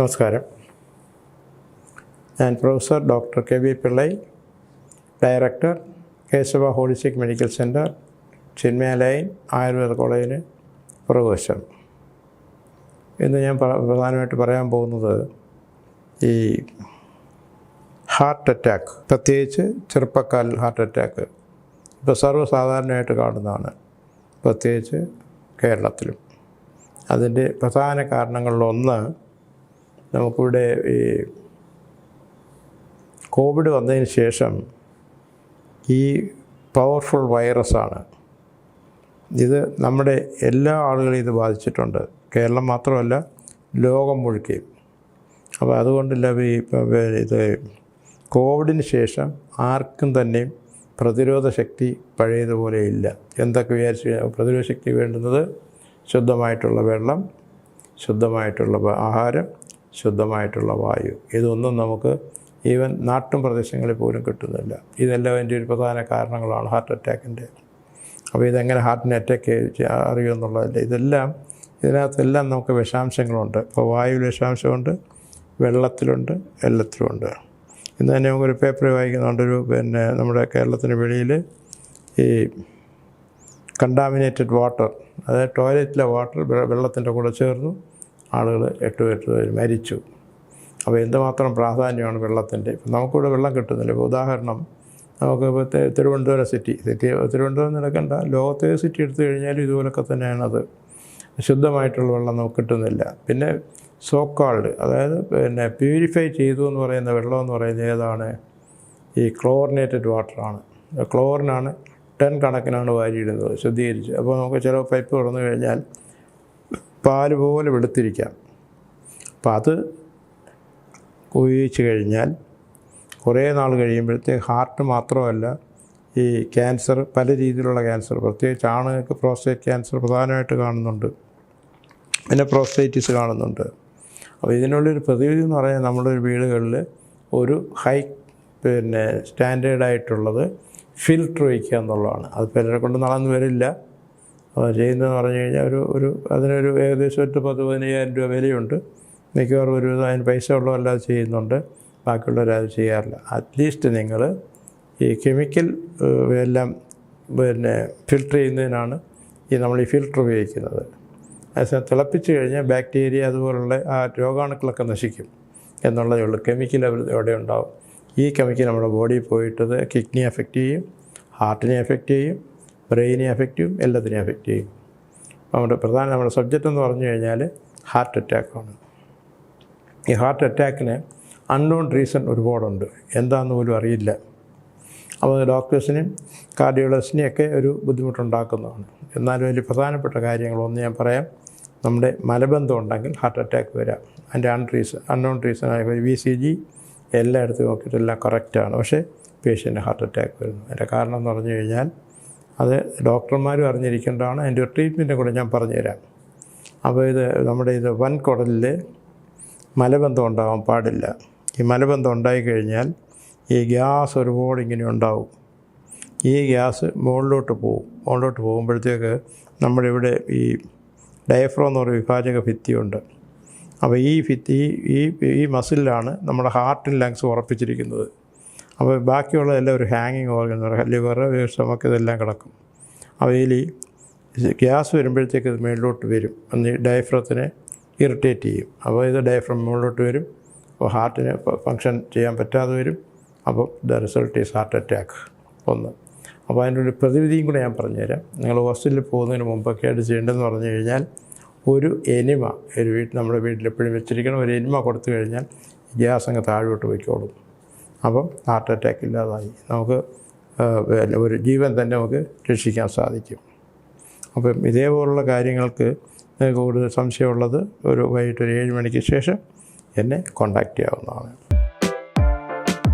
നമസ്കാരം. ഞാൻ professor doctor K V Pillai director Keshava holistic medical centre ചിന്മയാലയൻ Ayurveda കോളേജിന് പുറകുവശം. ഇന്ന് ഞാൻ പ്രധാനമായിട്ട് പറയാൻ പോകുന്നത് ഈ ഹാർട്ട് അറ്റാക്ക് പ്രത്യേകിച്ച് ചെറുപ്പക്കാരിൽ ഹാർട്ട് അറ്റാക്ക് ഇപ്പോൾ സർവസാധാരണയായിട്ട് കാണുന്നതാണ് പ്രത്യേകിച്ച് കേരളത്തിലും. അതിന്റെ പ്രധാന കാരണങ്ങളിലൊന്ന് നമുക്കിവിടെ ഈ കോവിഡ് വന്നതിന് ശേഷം ഈ പവർഫുൾ വൈറസാണ് ഇത് നമ്മുടെ എല്ലാ ആളുകളെയും ഇത് ബാധിച്ചിട്ടുണ്ട്. കേരളം മാത്രമല്ല ലോകം മുഴുക്കുകയും അപ്പോൾ അതുകൊണ്ടില്ല ഈ ഇത് കോവിഡിന് ശേഷം ആർക്കും തന്നെ പ്രതിരോധ ശക്തി പഴയതുപോലെ ഇല്ല. എന്തൊക്കെ വിചാരിച്ച് പ്രതിരോധ ശക്തി വേണ്ടുന്നത്? ശുദ്ധമായിട്ടുള്ള വെള്ളം ശുദ്ധമായിട്ടുള്ള ആഹാരം ശുദ്ധമായിട്ടുള്ള വായു. ഇതൊന്നും നമുക്ക് ഈവൻ നാട്ടും പ്രദേശങ്ങളിൽ പോലും കിട്ടുന്നില്ല. ഇതെല്ലാം എന്റെ ഒരു പ്രധാന കാരണങ്ങളാണ് ഹാർട്ട് അറ്റാക്കിന്റെ. അപ്പോൾ ഇതെങ്ങനെ ഹാർട്ടിന് അറ്റാക്ക് അറിയുമെന്നുള്ളതല്ല ഇതെല്ലാം ഇതിനകത്തെല്ലാം നമുക്ക് വിഷാംശങ്ങളുണ്ട്. ഇപ്പോൾ വായുവിൽ വിഷാംശമുണ്ട് വെള്ളത്തിലുണ്ട് എല്ലാത്തിലുമുണ്ട്. ഇന്ന് തന്നെ നമുക്കൊരു പേപ്പർ വായിക്കുന്നുണ്ട് ഒരു പിന്നെ നമ്മുടെ കേരളത്തിന് വെളിയിൽ ഈ കണ്ടാമിനേറ്റഡ് വാട്ടർ അതായത് ടോയ്ലറ്റിലെ വാട്ടർ വെള്ളത്തിന്റെ കൂടെ ചേർന്നു. ആളുകൾ എട്ട് എട്ട് പേര് മരിച്ചു. അപ്പോൾ എന്തുമാത്രം പ്രാധാന്യമാണ് വെള്ളത്തിന്റെ ഇപ്പം നമുക്കിവിടെ വെള്ളം കിട്ടുന്നില്ല. ഇപ്പോൾ ഉദാഹരണം നമുക്ക് ഇപ്പോൾ തിരുവനന്തപുരം സിറ്റി സിറ്റി തിരുവനന്തപുരം നടക്കണ്ട ലോകത്തെ സിറ്റി എടുത്തു കഴിഞ്ഞാലും ഇതുപോലൊക്കെ തന്നെയാണത്. ശുദ്ധമായിട്ടുള്ള വെള്ളം നമുക്ക് കിട്ടുന്നില്ല. പിന്നെ സോക്കാൾഡ് അതായത് പിന്നെ പ്യൂരിഫൈ ചെയ്തു എന്ന് പറയുന്ന വെള്ളം എന്ന് പറയുന്നത് ഏതാണ്? ഈ ക്ലോറിനേറ്റഡ് വാട്ടറാണ് ക്ലോറിനാണ് ടൺ കണക്കിനാണ് വാരിയിടുന്നത് ശുദ്ധീകരിച്ച്. അപ്പോൾ നമുക്ക് ചില പൈപ്പ് തുറന്നു കഴിഞ്ഞാൽ പാൽ പോലെ വെളുത്തിരിക്കാം. അപ്പോൾ അത് ഉപയോഗിച്ച് കഴിഞ്ഞാൽ കുറേ നാൾ കഴിയുമ്പോഴത്തേക്ക് ഹാർട്ട് മാത്രമല്ല ഈ ക്യാൻസർ പല രീതിയിലുള്ള ക്യാൻസർ പ്രത്യേകിച്ച് ആണുങ്ങൾക്ക് പ്രോസ്റ്റേറ്റ് ക്യാൻസർ പ്രധാനമായിട്ട് കാണുന്നുണ്ട്. പിന്നെ പ്രോസ്റ്റേറ്റിസ് കാണുന്നുണ്ട്. അപ്പോൾ ഇതിനുള്ളൊരു പ്രതിവിധി എന്ന് പറഞ്ഞാൽ നമ്മുടെ വീടുകളിൽ ഒരു ഹൈ പിന്നെ സ്റ്റാൻഡേർഡായിട്ടുള്ളത് ഫിൽട്ടർ വയ്ക്കുക എന്നുള്ളതാണ്. അത് പലരെ കൊണ്ട് നടന്നു വരില്ല. ചെയ്യുന്നതെന്ന് പറഞ്ഞു കഴിഞ്ഞാൽ ഒരു ഒരു അതിനൊരു ഏകദേശം ഒരു പത്ത് പതിനയ്യായിരം രൂപ വിലയുണ്ട്. മിക്കവാറും ഒരു അതിന് പൈസ ഉള്ളതല്ലാതെ ചെയ്യുന്നുണ്ട്. ബാക്കിയുള്ളവരത് ചെയ്യാറില്ല. അറ്റ്ലീസ്റ്റ് നിങ്ങൾ ഈ കെമിക്കൽ എല്ലാം പിന്നെ ഫിൽട്ടർ ചെയ്യുന്നതിനാണ് ഈ നമ്മൾ ഈ ഫിൽട്ടർ ഉപയോഗിക്കുന്നത്. അതേസമയം തിളപ്പിച്ച് കഴിഞ്ഞാൽ ബാക്ടീരിയ അതുപോലുള്ള ആ രോഗാണുക്കളൊക്കെ നശിക്കും എന്നുള്ളതേ ഉള്ളൂ. കെമിക്കൽ അവിടെ ഉണ്ടാവും. ഈ കെമിക്കൽ നമ്മുടെ ബോഡിയിൽ പോയിട്ടത് കിഡ്നി എഫക്റ്റ് ചെയ്യും ഹാർട്ടിനെ എഫക്റ്റ് ചെയ്യും ബ്രെയിനെ എഫക്റ്റ് ചെയ്യും എല്ലാത്തിനെയും എഫക്റ്റ് ചെയ്യും. നമ്മുടെ പ്രധാന നമ്മുടെ സബ്ജക്റ്റ് എന്ന് പറഞ്ഞു കഴിഞ്ഞാൽ ഹാർട്ട് അറ്റാക്കാണ് ഈ ഹാർട്ട് അറ്റാക്കിന് അൺനോൺ റീസൺ ഒരുപാടുണ്ട്. എന്താണെന്ന് പോലും അറിയില്ല. അപ്പോൾ ഡോക്ടേഴ്സിനും കാർഡിയോളജിസ്റ്റിനെയും ഒക്കെ ഒരു ബുദ്ധിമുട്ടുണ്ടാക്കുന്നതാണ്. എന്നാലും അതിൽ പ്രധാനപ്പെട്ട കാര്യങ്ങളൊന്ന് ഞാൻ പറയാം. നമ്മുടെ മലബന്ധം ഉണ്ടെങ്കിൽ ഹാർട്ട് അറ്റാക്ക് വരാം. അതിന്റെ അൺ റീസൺ അൺനോൺ റീസൺ ആയ വി സി ജി എല്ലായിടത്തും നോക്കിയിട്ടെല്ലാം കറക്റ്റാണ് പക്ഷേ പേഷ്യന്റ് ഹാർട്ട് അറ്റാക്ക് വരുന്നു. അതിന്റെ കാരണം എന്ന് പറഞ്ഞു കഴിഞ്ഞാൽ അത് ഡോക്ടർമാരും അറിഞ്ഞിരിക്കേണ്ടതാണ്. അതിന്റെ ട്രീറ്റ്മെന്റും കൂടെ ഞാൻ പറഞ്ഞുതരാം. അപ്പോൾ ഇത് നമ്മുടെ ഇത് വൻകുടലിൽ മലബന്ധം ഉണ്ടാകാൻ പാടില്ല. ഈ മലബന്ധം ഉണ്ടായിക്കഴിഞ്ഞാൽ ഈ ഗ്യാസ് ഒരുപാട് ഇങ്ങനെ ഉണ്ടാവും. ഈ ഗ്യാസ് മുകളിലോട്ട് പോകും മുകളിലോട്ട് പോകുമ്പോഴത്തേക്ക് നമ്മുടെ ഇവിടെ ഈ ഡയഫ്രോ എന്ന് പറയുന്ന വിഭാജക ഭിത്തിയുണ്ട്. അപ്പോൾ ഈ ഭിത്തി ഈ ഈ മസിലാണ് നമ്മുടെ ഹാർട്ടും ലങ്സ് ഉറപ്പിച്ചിരിക്കുന്നത്. അപ്പോൾ ബാക്കിയുള്ളതെല്ലാം ഒരു ഹാങ്ങിങ് ഓർഗൻ ലിവർ സ്റ്റമക്ക് ഇതെല്ലാം കിടക്കും. അവയിൽ ഈ ഗ്യാസ് വരുമ്പോഴത്തേക്ക് ഇത് മുകളിലോട്ട് വരും. അന്ന് ഈ ഡയഫ്രത്തിനെ ഇറിറ്റേറ്റ് ചെയ്യും. അപ്പോൾ ഇത് ഡയഫ്രം മുകളിലോട്ട് വരും. അപ്പോൾ ഹാർട്ടിന് ഫങ്ഷൻ ചെയ്യാൻ പറ്റാതെ വരും. അപ്പോൾ the result is heart attack ഒന്ന് അപ്പോൾ അതിന്റെ ഒരു പ്രതിവിധിയും കൂടെ ഞാൻ പറഞ്ഞുതരാം. നിങ്ങൾ ഹോസ്റ്റലിൽ പോകുന്നതിന് മുമ്പൊക്കെ ആയിട്ട് ചെയ്യേണ്ടതെന്ന് പറഞ്ഞു കഴിഞ്ഞാൽ ഒരു എനിമ ഒരു വീട്ടിൽ നമ്മുടെ വീട്ടിൽ എപ്പോഴും വെച്ചിരിക്കണം ഒരു എനിമ കൊടുത്തു കഴിഞ്ഞാൽ ഗ്യാസ് അങ്ങ് താഴോട്ട് പോയിക്കോളും. അപ്പം ഹാർട്ട് അറ്റാക്ക് ഇല്ലാതായി. നമുക്ക് ഒരു ജീവൻ തന്നെ നമുക്ക് രക്ഷിക്കാൻ സാധിക്കും. അപ്പം ഇതേപോലുള്ള കാര്യങ്ങൾക്ക് കൂടുതൽ സംശയമുള്ളത് ഒരു വൈകിട്ട് ഒരു ഏഴ് മണിക്ക് ശേഷം എന്നെ കോണ്ടാക്റ്റ് ചെയ്യാവുന്നതാണ്.